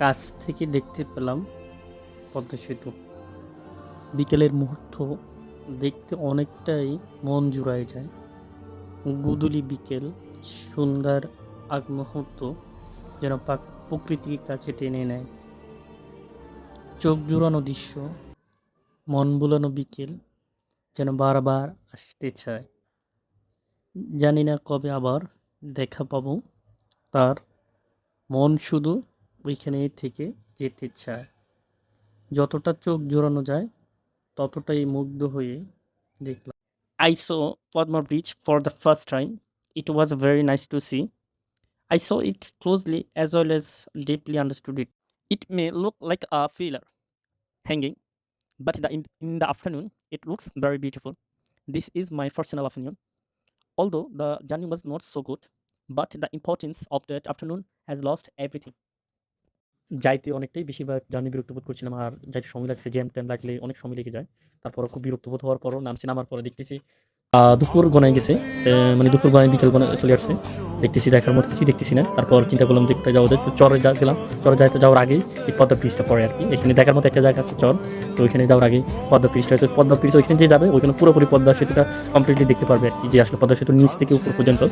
কাছ থেকে দেখতে পেলাম পদ্মা সেতু। বিকেলের মুহূর্ত দেখতে অনেকটাই মন জুড়ায় যায়। গুদুলি বিকেল সুন্দর আগ মুহূর্ত যেন পাক- প্রকৃতির কাছে টেনে নেয়। চোখ জুড়ানো দৃশ্য, মন বুলানো বিকেল যেন বারবার আসতে চায়। জানি না কবে আবার দেখা পাবো। তার মন শুধু ওইখানে থেকে যেতে চায় যতটা চোখ জোড়ানো যায় ততটাই মুগ্ধ হয়ে দেখলাম I saw Padma Beach for the first time. It was very nice to see. I saw it closely as well as deeply understood it. It may look like a filler hanging, but the, in, in the afternoon it looks very beautiful. This is my personal opinion. Although the journey was not so good, but the importance of that afternoon has lost everything. যাইতে অনেকটাই বেশিরভাগ journey বিরক্ত বোধ করছিলাম আর যাইতে সময় লাগছে jam ট্যাম লাগলে অনেক সময় লেগে যায়। তারপর খুব বিরক্ত বোধ হওয়ার পরও নামছি, নামার পরে দেখতেছি দুপুর গনায় গেছে মানে দুপুর গনায় বিকেল গনায় চলে আসছে। দেখতেছি, দেখার মতো কিছুই দেখতেছি না। তারপর চিন্তা করলাম যে যাওয়া যায়। তো চরে যা গেলাম, চরে যাইতে যাওয়ার আগেই এই পদ্মা ব্রিজটা পড়ে আর কি। এখানে দেখার মতো একটা জায়গা আছে চর। তো ওইখানে যাওয়ার আগে পদ্মা ব্রিজটা হচ্ছে পদ্মা ব্রিজ ওইখানে যে যাবে, ওইখানে পুরোপুরি পদ্মা সেতুটা কমপ্লিটলি দেখতে পারবে আর কি, যে আসলে পদ্মা সেতুর নিচ থেকে উপর পর্যন্ত।